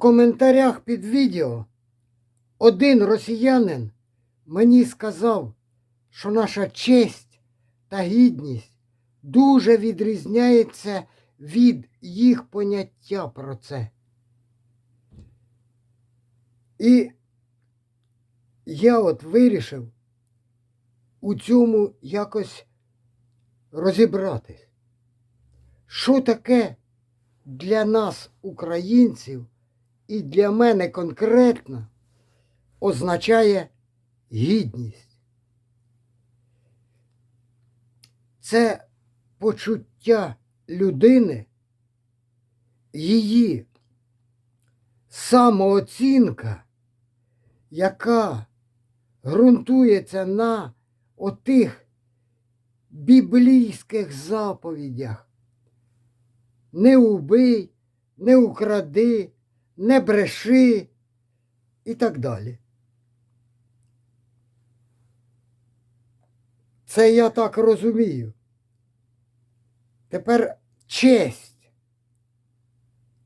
коментарях під відео один росіянин мені сказав, що наша честь та гідність дуже відрізняється від їх поняття про це. І я от вирішив у цьому якось розібратись. Що таке для нас, українців, і для мене конкретно означає гідність? Це почуття людини, її самооцінка, яка ґрунтується на отих біблійських заповідях. Не убий, не укради, не бреши і так далі. Це я так розумію. Тепер честь.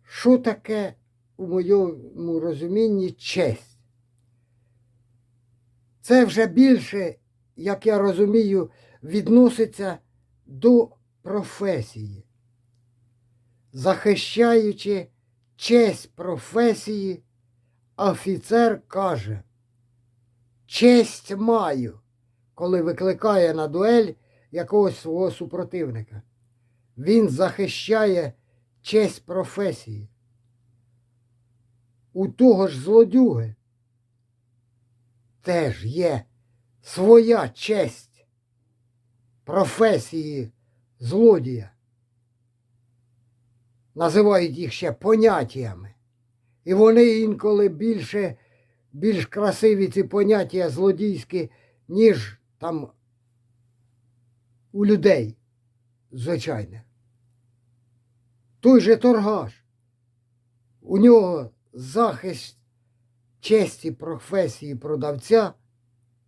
Що таке у моєму розумінні честь? Це вже більше, як я розумію, відноситься до професії. Захищаючи честь професії, офіцер каже, честь маю, коли викликає на дуель якогось свого супротивника. Він захищає честь професії. У того ж злодюги теж є своя честь професії злодія. Називають їх ще поняттями. І вони інколи більше, більш красиві ці поняття злодійські, ніж там у людей звичайних. Той же торгаш. У нього захист честі професії продавця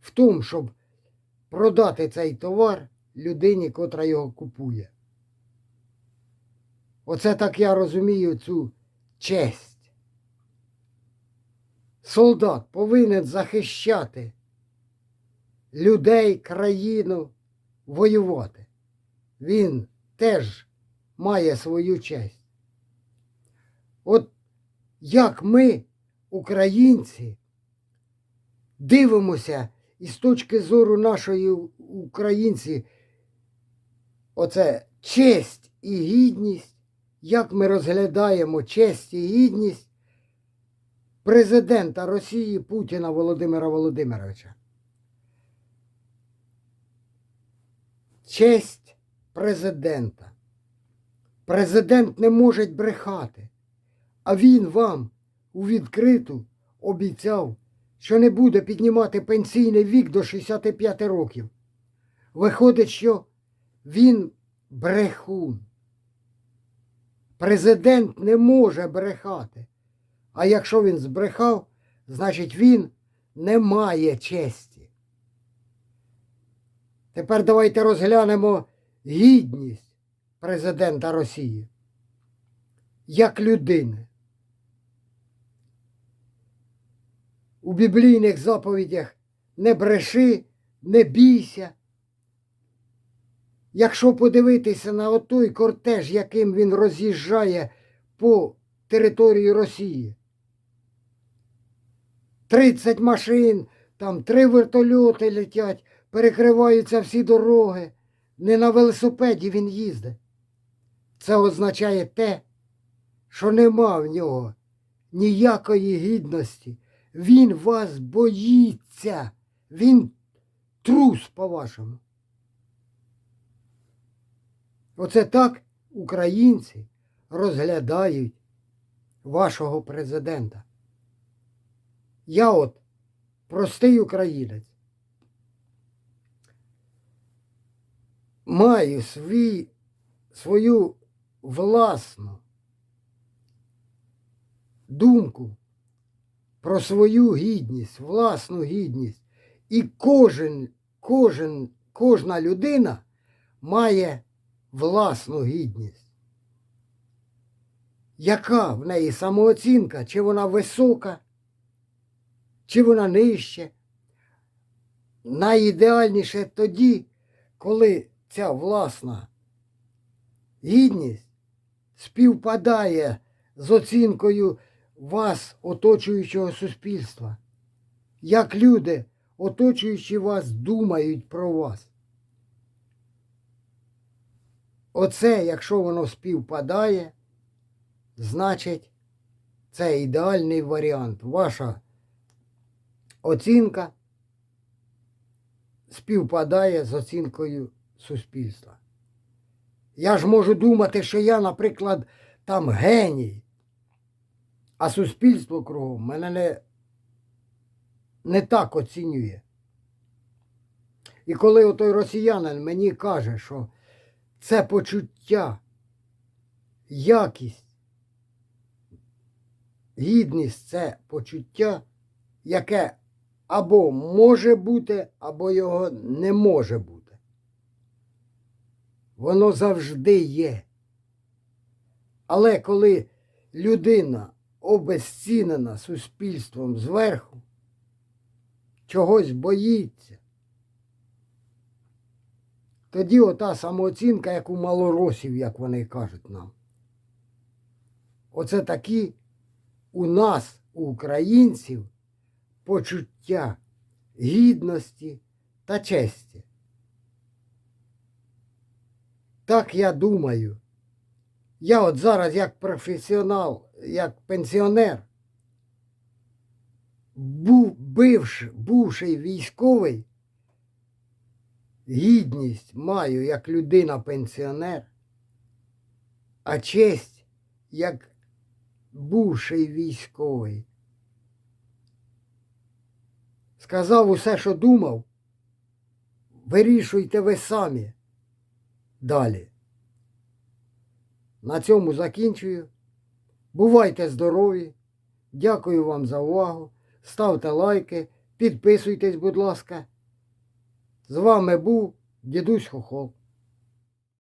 в тому, щоб продати цей товар людині, котра його купує. Оце так я розумію цю честь. Солдат повинен захищати людей, країну, воювати. Він теж має свою честь. От як ми, українці, дивимося із точки зору нашої українці, оце честь і гідність, як ми розглядаємо честь і гідність президента Росії Путіна Володимира Володимировича. Честь президента. Президент не може брехати, а він вам у відкриту обіцяв, що не буде піднімати пенсійний вік до 65 років. Виходить, що він брехун. Президент не може брехати. А якщо він збрехав, значить він не має честі. Тепер давайте розглянемо гідність президента Росії як людини. У біблійних заповідях не бреши, не бійся. Якщо подивитися на отой кортеж, яким він роз'їжджає по території Росії, 30 машин, там три вертольоти летять, перекриваються всі дороги. Не на велосипеді він їздить. Це означає те, що нема в нього ніякої гідності. Він вас боїться. Він трус, по-вашому. Оце так українці розглядають вашого президента. Я от простий українець. Маю свій, свою власну думку про свою гідність, власну гідність. І кожен, кожен, кожна людина має власну гідність. яка в неї самооцінка, чи вона висока, чи вона нижче. Найідеальніше тоді, коли ця власна гідність співпадає з оцінкою вас, оточуючого суспільства. Як люди, оточуючи вас, думають про вас. Оце, якщо воно співпадає, значить, це ідеальний варіант. Ваша оцінка співпадає з оцінкою суспільства. Я ж можу думати, що я, наприклад, там геній, а суспільство кругом мене не, не так оцінює. І коли отой росіянин мені каже, що це почуття, якість, гідність це почуття, яке або може бути, або його не може бути. Воно завжди є. Але коли людина обезцінена суспільством зверху, чогось боїться, тоді ота самооцінка, як у малоросів, як вони кажуть нам. Оце такі у нас, у українців, почуття гідності та честі. Так я думаю. Я от зараз як професіонал, як пенсіонер, був, бивши, бувший військовий, гідність маю як людина-пенсіонер, а честь як бувший військовий. Сказав усе, що думав, вирішуйте ви самі далі. На цьому закінчую. Бувайте здорові. Дякую вам за увагу. Ставте лайки, підписуйтесь, будь ласка. З вами був дідусь Хохол.